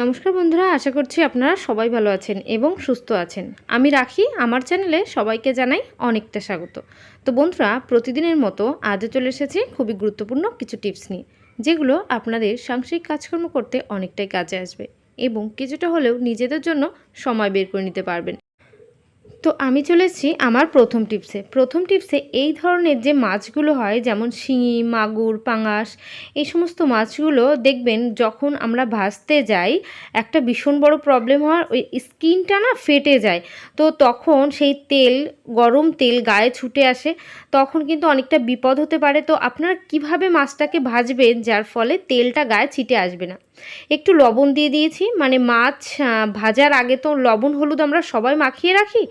নমস্কার বন্ধুরা, আশা করছি আপনারা সবাই ভালো আছেন এবং সুস্থ আছেন। আমি রাখি, আমার চ্যানেলে সবাইকে জানাই অনেকটা স্বাগত। তো বন্ধুরা, প্রতিদিনের মতো আজও চলে এসেছি খুবই গুরুত্বপূর্ণ কিছু টিপস নিয়ে, যেগুলো আপনাদের সাংসারিক কাজকর্ম করতে অনেকটাই কাজে আসবে এবং কিছুটা হলেও নিজেদের জন্য সময় বের করে নিতে পারবেন। তো আমি চলে আমার প্রথম টিপসে প্রথম টিপসে এই ধরনের যে মাছগুলো হয়, যেমন শিঙি মাগুর, পাঙাশ, এই সমস্ত মাছগুলো দেখবেন যখন আমরা ভাজতে যাই, একটা ভীষণ বড় প্রবলেম হয়, ওই স্কিনটা না ফেটে যায়। তো তখন সেই তেল, গরম তেল গায়ে ছুটে আসে, তখন কিন্তু অনেকটা বিপদ হতে পারে। তো আপনারা কীভাবে মাছটাকে ভাজবেন, যার ফলে তেলটা গায়ে ছিটে আসবে না? একটু লবণ দিয়ে দিয়েছি। মানে মাছ ভাজার আগে তো লবণ, হলুদ আমরা সবাই মাখিয়ে রাখি।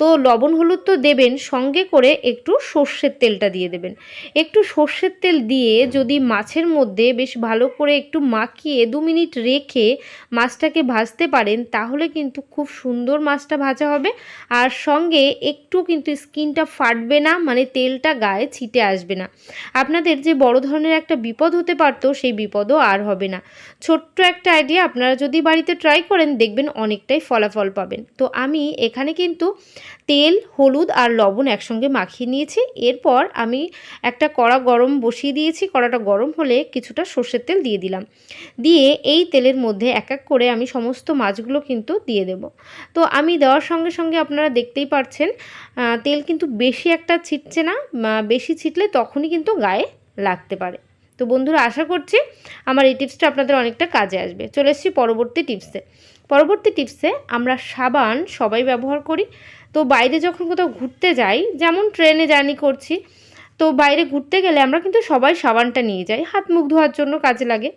তো লবণ হলুদ তো দেবেন, সঙ্গে করে একটু সর্ষের তেলটা দিয়ে দেবেন। একটু সর্ষের তেল দিয়ে যদি মাছের মধ্যে বেশ ভালো করে একটু মাখিয়ে দু মিনিট রেখে মাছটাকে ভাজতে পারেন, তাহলে কিন্তু খুব সুন্দর মাছটা ভাজা হবে। আর সঙ্গে একটু কিন্তু স্কিনটা ফাটবে না মানে তেলটা গায়ে ছিটে আসবে না। আপনাদের যে বড় ধরনের একটা বিপদ হতে পারতো, সেই বিপদও আর হবে না। ছোট্ট একটা আইডিয়া, আপনারা যদি বাড়িতে ট্রাই করেন, দেখবেন অনেকটাই ফলাফল পাবেন। তো আমি এখানে কিন্তু তেল হলুদ আর লবণ একসঙ্গে মাখিয়ে নিয়েছি। এরপর আমি একটা কড়া গরম বসিয়ে দিয়েছি। কড়াটা গরম হলে কিছুটা সর্ষের তেল দিয়ে দিলাম। দিয়ে এই তেলের মধ্যে এক এক করে আমি সমস্ত মাছগুলো কিন্তু দিয়ে দেব। তো আমি দেওয়ার সঙ্গে সঙ্গে আপনারা দেখতেই পাচ্ছেন আহ, তেল কিন্তু বেশি একটা ছিটছে না বেশি ছিটলে তখনই কিন্তু গায়ে লাগতে পারে। তো বন্ধুরা আশা করছি আমার এই টিপসটা আপনাদের অনেকটা কাজে আসবে। চলে এসেছি পরবর্তী টিপসে। পরবর্তী টিপসে আমরা সাবান সবাই ব্যবহার করি। তো বাইরে যখন কোথাও ঘুরতে যাই, যেমন ট্রেনে জার্নি করছি, তো বাইরে ঘুরতে গেলে আমরা কিন্তু সবাই সাবানটা নিয়ে যাই, হাত মুখ ধোয়ার জন্য কাজে লাগে।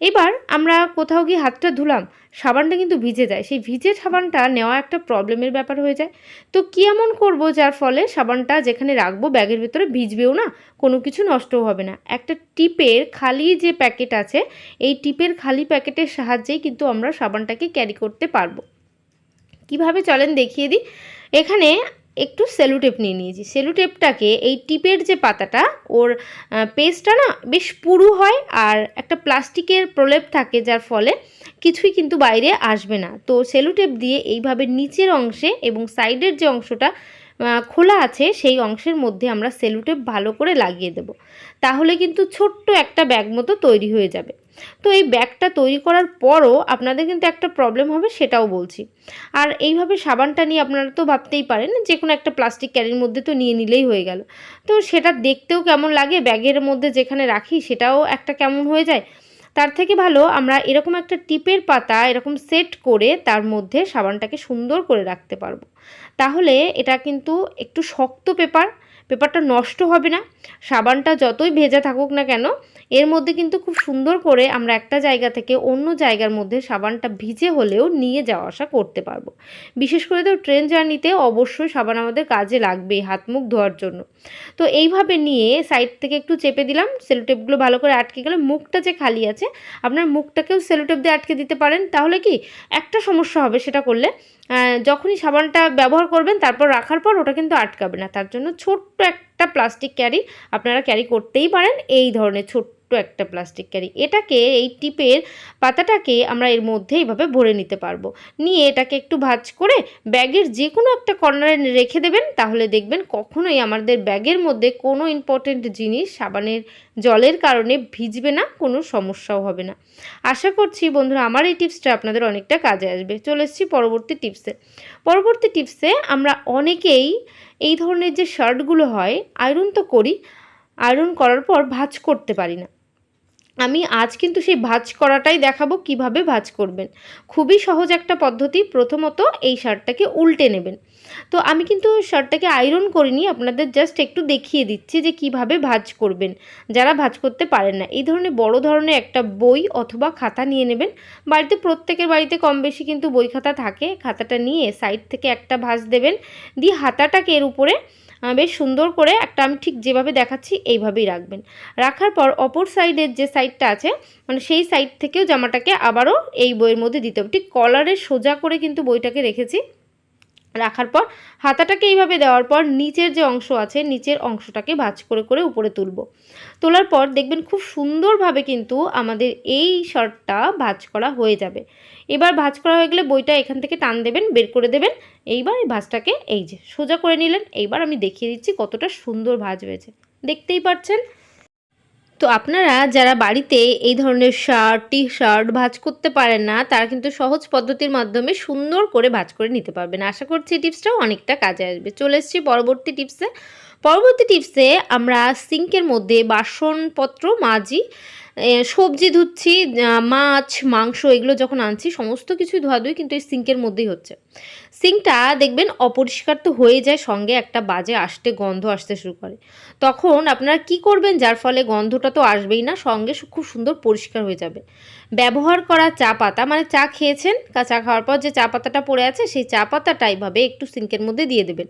এবার আমরা কোথাও গিয়ে হাতটা ধুলাম, সাবানটা কিন্তু ভিজে যায়। সেই ভিজে সাবানটা নেওয়া একটা প্রবলেমের ব্যাপার হয়ে যায়। তো কী এমন করব যার ফলে সাবানটা যেখানে রাখব ব্যাগের ভিতরে ভিজবেও না, কোনো কিছু নষ্টও হবে না। একটা টিপের খালি যে প্যাকেট আছে, এই টিপের খালি প্যাকেটের সাহায্যেই কিন্তু আমরা সাবানটাকে ক্যারি করতে পারব। কীভাবে চলেন দেখিয়ে দিই। এখানে একটু সেলুটেপ নিয়ে নিয়েছি। সেলুটেপটাকে এই টিপের যে পাতাটা, ওর পেস্টটা না বেশ পুরু হয় আর একটা প্লাস্টিকের প্রলেপ থাকে যার ফলে কিছুই কিন্তু বাইরে আসবে না। তো সেলুটেপ দিয়ে এইভাবে নিচের অংশে এবং সাইডের যে অংশটা খোলা আছে সেই অংশের মধ্যে আমরা সেলুটেপ ভালো করে লাগিয়ে দেব। তাহলে কিন্তু ছোট্ট একটা ব্যাগ মতো তৈরি হয়ে যাবে। তো এই ব্যাগটা তৈরি করার পরও আপনাদের কিন্তু একটা প্রবলেম হবে সেটাও বলছি। আর এইভাবে সাবানটা নিয়ে আপনারা তো ভাবতেই পারেন যে কোনো একটা প্লাস্টিক ক্যারির মধ্যে তো নিয়ে নিলেই হয়ে গেল। তো সেটা দেখতেও কেমন লাগে, ব্যাগের মধ্যে যেখানে রাখি সেটাও একটা কেমন হয়ে যায়? তার থেকে ভালো আমরা এরকম একটা টিপের পাতা এরকম সেট করে তার মধ্যে সাবানটাকে সুন্দর করে রাখতে পারব। তাহলে এটা কিন্তু একটু শক্ত পেপার পেপারটা নষ্ট হবে না, সাবানটা যতই ভেজা থাকুক না কেন, এর মধ্যে কিন্তু খুব সুন্দর করে আমরা একটা জায়গা থেকে অন্য জায়গার মধ্যে সাবানটা ভিজে হলেও নিয়ে যাওয়া আসা করতে পারব। বিশেষ করে তো ট্রেন জার্নিতে অবশ্যই সাবান আমাদের কাজে লাগবে, হাত মুখ ধোয়ার জন্য। তো এইভাবে নিয়ে সাইড থেকে একটু চেপে দিলাম, সেলোটেপগুলো ভালো করে আটকে গেলে মুখটা যে খালি আছে, আপনার মুখটাকেও সেলোটেপ দিয়ে আটকে দিতে পারেন। তাহলে কি একটা সমস্যা হবে সেটা করলে যখনই সাবানটা ব্যবহার করবেন, তারপর রাখার পর ওটা কিন্তু আটকাবে না। তার জন্য ছোট্ট একটা প্লাস্টিক ক্যারি আপনারা ক্যারি করতেই পারেন। এই ধরনের ছোট্ট একটা প্লাস্টিক ক্যারি এটাকে এই টিপের পাতাটাকে আমরা এর মধ্যে এইভাবে ভরে নিতে পারব। নিয়ে এটাকে একটু ভাজ করে ব্যাগের যে কোনো একটা কর্নারে রেখে দেবেন, তাহলে দেখবেন কখনোই আমাদের ব্যাগের মধ্যে কোনো ইম্পর্টেন্ট জিনিস সাবানের জলের কারণে ভিজবে না, কোনো সমস্যাও হবে না। আশা করছি বন্ধুরা আমার এই টিপসটা আপনাদের অনেকটা কাজে আসবে। চলে এসেছি পরবর্তী টিপসে পরবর্তী টিপসে আমরা অনেকেই এই ধরনের যে শার্টগুলো হয় আয়রন তো করি আয়রন করার পর ভাজ করতে পারি না। আমি আজ কিন্তু সেই ভাজ করাটাই দেখাবো কীভাবে ভাজ করবেন। খুবই সহজ একটা পদ্ধতি, প্রথমত এই শার্টটাকে উল্টে নেবেন। তো আমি কিন্তু শার্টটাকে আয়রন করিনি, আপনাদের জাস্ট একটু দেখিয়ে দিচ্ছি যে কীভাবে ভাজ করবেন। যারা ভাজ করতে পারেন না, এই ধরনের বড় ধরনের একটা বই অথবা খাতা নিয়ে নেবেন। বাড়িতে প্রত্যেকের বাড়িতে কম বেশি কিন্তু বই খাতা থাকে। খাতাটা নিয়ে সাইড থেকে একটা ভাজ দেবেন। দিয়ে হাতাটাকে এর উপরে বেশ সুন্দর করে একটা আমি ঠিক যেভাবে দেখাচ্ছি, এইভাবেই রাখবেন। রাখার পর অপর সাইডের যে সাইডটা আছে মানে সেই সাইড থেকেও জামাটাকে আবারও এই বইয়ের মধ্যে দিতে হবে। ঠিক কলারের সোজা করে কিন্তু বইটাকে রেখেছি। রাখার পর হাতাটাকে এইভাবে দেওয়ার পর নিচের যে অংশ আছে, নিচের অংশটাকে ভাঁজ করে করে উপরে তুলব। তোলার পর দেখবেন খুব সুন্দরভাবে কিন্তু আমাদের এই শর্টটা ভাঁজ করা হয়ে যাবে। এবার ভাঁজ করা হয়ে গেলে বইটা এখান থেকে টান দেবেন, বের করে দেবেন। এইবার এই ভাঁজটাকে এই যে সোজা করে নিলেন। এইবার আমি দেখিয়ে দিচ্ছি কতটা সুন্দর ভাঁজ হয়েছে। দেখতেই পাচ্ছেন? তো আপনারা যারা বাড়িতে এই ধরনের শার্ট টি শার্ট ভাজ করতে পারেন না, তারা কিন্তু সহজ পদ্ধতির মাধ্যমে সুন্দর করে ভাজ করে নিতে পারবেন। আশা করছি টিপসটাও অনেকটা কাজে আসবে। চলে এসছি পরবর্তী টিপসে। পরবর্তী টিপসে আমরা সিঙ্কের মধ্যে বাসনপত্র মাজি সবজি ধুচ্ছি মাছ, মাংস এগুলো যখন আনছি, সমস্ত কিছুই ধোয়াধুয়ি কিন্তু এই সিঙ্কের মধ্যেই হচ্ছে। সিঙ্কটা দেখবেন অপরিষ্কার তো হয়ে যায়, সঙ্গে একটা বাজে আসতে, গন্ধ আসতে শুরু করে। তখন আপনারা কি করবেন, যার ফলে গন্ধটা তো আসবেই না, সঙ্গে খুব সুন্দর পরিষ্কার হয়ে যাবে। ব্যবহার করা চা পাতা মানে চা খেয়েছেন চা খাওয়ার পর যে চা পাতাটা পড়ে আছে, সেই চা পাতাটা এইভাবে একটু সিঙ্কের মধ্যে দিয়ে দেবেন।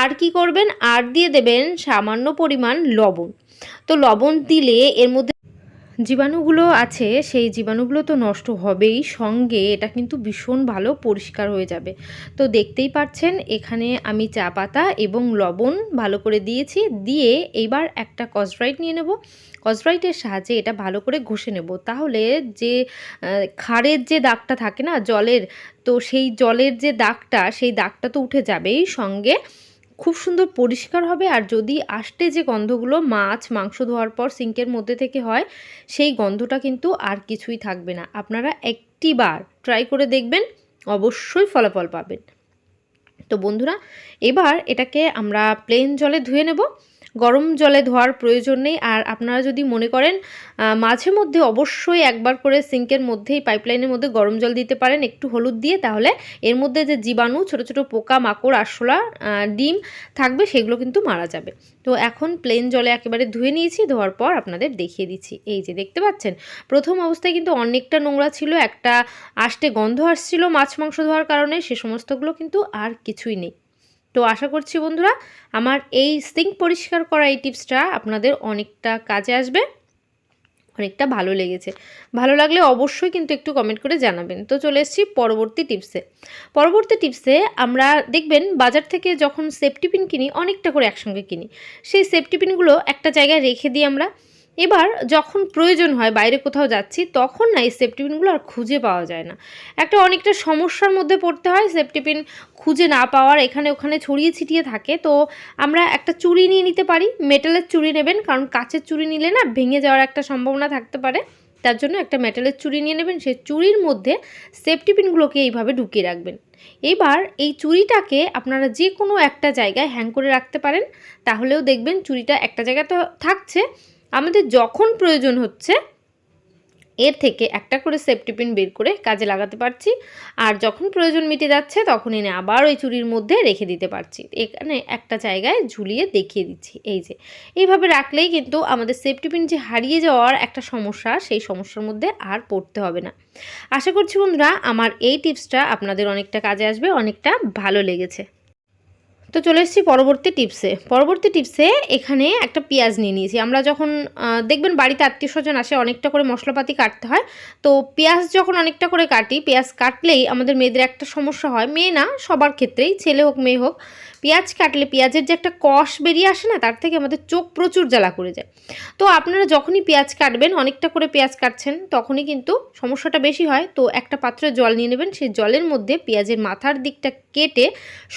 আর কি করবেন, আর দিয়ে দেবেন সামান্য পরিমাণ লবণ। তো লবণ দিলে এর মধ্যে জীবাণুগুলো আছে, সেই জীবাণুগুলো তো নষ্ট হবেই। সঙ্গে এটা কিন্তু ভীষণ ভালো পরিষ্কার হয়ে যাবে। তো দেখতেই পাচ্ছেন, এখানে আমি চা পাতা এবং লবণ ভালো করে দিয়েছি। দিয়ে এইবার একটা কসব্রাইট নিয়ে নেব। কসব্রাইটের সাহায্যে এটা ভালো করে ঘষে নেব। তাহলে যে খাড়ের যে দাগটা থাকে না, জলের, তো সেই জলের যে দাগটা, সেই দাগটা তো উঠে যাবেই সঙ্গে। খুব সুন্দর পরিষ্কার হবে আর যদি আসতে যে গন্ধগুলো মাছ, মাংস ধোয়ার পর সিঙ্কের মধ্যে থেকে হয়, সেই গন্ধটা কিন্তু আর কিছুই থাকবে না। আপনারা একটি বার ট্রাই করে দেখবেন, অবশ্যই ফলাফল পাবেন। তো বন্ধুরা, এবার এটাকে আমরা প্লেন জলে ধুয়ে নেব। গরম জলে ধোয়ার প্রয়োজন নেই। আর আপনারা যদি মনে করেন মাঝে মধ্যে অবশ্যই একবার করে সিঙ্কের মধ্যেই, পাইপলাইনের মধ্যে গরম জল দিতে পারেন, একটু হলুদ দিয়ে, তাহলে এর মধ্যে যে জীবাণু, ছোট ছোট পোকা, মাকড়, আরশোলা ডিম থাকবে, সেগুলো কিন্তু মারা যাবে। তো এখন প্লেন জলে একেবারে ধুয়ে নিয়েছি, ধোয়ার পর আপনাদের দেখিয়ে দিচ্ছি। এই যে দেখতে পাচ্ছেন, প্রথম অবস্থায় কিন্তু অনেকটা নোংরা ছিল, একটা আষ্টে গন্ধ আসছিল মাছ মাংস ধোয়ার কারণে, সে সমস্তগুলো কিন্তু আর কিছুই নেই। তো আশা করছি বন্ধুরা, আমার এই সিঙ্ক পরিষ্কার করা এই টিপসটা আপনাদের অনেকটা কাজে আসবে, অনেকটা ভালো লেগেছে। ভালো লাগলে অবশ্যই কিন্তু একটু কমেন্ট করে জানাবেন। তো চলে এসেছি পরবর্তী টিপসে পরবর্তী টিপসে আমরা দেখবেন, বাজার থেকে যখন সেফটি পিন কিনি, অনেকটা করে একসঙ্গে কিনি। সেই সেফটি পিনগুলো একটা জায়গায় রেখে দিই আমরা। এবার যখন প্রয়োজন হয় বাইরে কোথাও যাচ্ছি, তখন না এই সেফটি পিনগুলো আর খুঁজে পাওয়া যায় না। একটা অনেকটা সমস্যার মধ্যে পড়তে হয় সেফটি পিন খুঁজে না পাওয়ার, এখানে ওখানে ছড়িয়ে ছিটিয়ে থাকে। তো আমরা একটা চুড়ি নিয়ে নিতে পারি মেটালের চুড়ি নেবেন, কারণ কাচের চুড়ি নিলে না ভেঙে যাওয়ার একটা সম্ভাবনা থাকতে পারে। তার জন্য একটা মেটালের চুড়ি নিয়ে নেবেন, সেই চুড়ির মধ্যে সেফটি পিনগুলোকে এইভাবে ঢুকিয়ে রাখবেন। এবার এই চুড়িটাকে আপনারা যে কোনো একটা জায়গায় হ্যাং করে রাখতে পারেন। তাহলেও দেখবেন চুড়িটা একটা জায়গায় তো থাকছে। আমাদের যখন প্রয়োজন হচ্ছে, এর থেকে একটা করে সেফটি পিন বের করে কাজে লাগাতে পারছি। আর যখন প্রয়োজন মিটে যাচ্ছে, তখন এনে আবার ওই চুরির মধ্যে রেখে দিতে পারছি। এখানে একটা জায়গায় ঝুলিয়ে দেখিয়ে দিচ্ছি। এই যে, এইভাবে রাখলেই কিন্তু আমাদের সেফটি পিন যে হারিয়ে যাওয়ার একটা সমস্যা, সেই সমস্যার মধ্যে আর পড়তে হবে না। আশা করছি বন্ধুরা, আমার এই টিপসটা আপনাদের অনেকটা কাজে আসবে, অনেকটা ভালো লেগেছে। তো চলে এসেছি পরবর্তী টিপসে পরবর্তী টিপসে এখানে একটা পেঁয়াজ নিয়ে নিয়েছি। আমরা যখন দেখবেন বাড়িতে আত্মীয় স্বজন আসে, অনেকটা করে মশলাপাতি কাটতে হয়। তো পেঁয়াজ যখন অনেকটা করে কাটি, পেঁয়াজ কাটলেই আমাদের মেয়েদের একটা সমস্যা হয়। মেয়ে না, সবার ক্ষেত্রেই, ছেলে হোক, মেয়ে হোক, পেঁয়াজ কাটলে পেঁয়াজের যে একটা কষ বেরিয়ে আসে না, তার থেকে আমাদের চোখ প্রচুর জ্বালা করে যায়। তো আপনারা যখনই পেঁয়াজ কাটবেন, অনেকটা করে পেঁয়াজ কাটছেন, তখনই কিন্তু সমস্যাটা বেশি হয়। তো একটা পাত্রে জল নিয়ে নেবেন। সেই জলের মধ্যে পেঁয়াজের মাথার দিকটা কেটে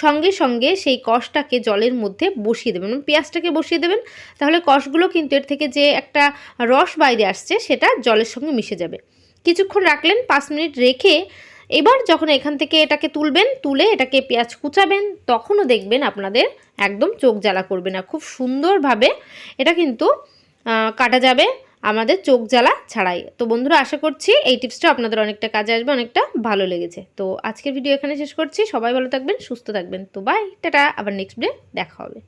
সঙ্গে সঙ্গে সেই কষটাকে জলের মধ্যে বসিয়ে দেবেন পেঁয়াজটাকে বসিয়ে দেবেন, তাহলে কষগুলো কিন্তু এর থেকে যে একটা রস বাইরে আসছে সেটা জলের সঙ্গে মিশে যাবে। কিছুক্ষণ রাখলেন, পাঁচ মিনিট রেখে এবার যখন এখান থেকে এটাকে তুলবেন, তুলে এটাকে পেঁয়াজ কুচাবেন, তখনও দেখবেন আপনাদের একদম চোখ জ্বালা করবে না। খুব সুন্দরভাবে এটা কিন্তু কাটা যাবে। আমাদের চোখ জ্বালা ছাড়াই। তো বন্ধুরা, আশা করছি এই টিপসটা আপনাদের অনেকটা কাজে আসবে, অনেকটা ভালো লেগেছে। তো আজকের ভিডিও এখানে শেষ করছি। সবাই ভালো থাকবেন, সুস্থ থাকবেন। তো বাই টাটা, আবার নেক্সট ডে দেখা হবে।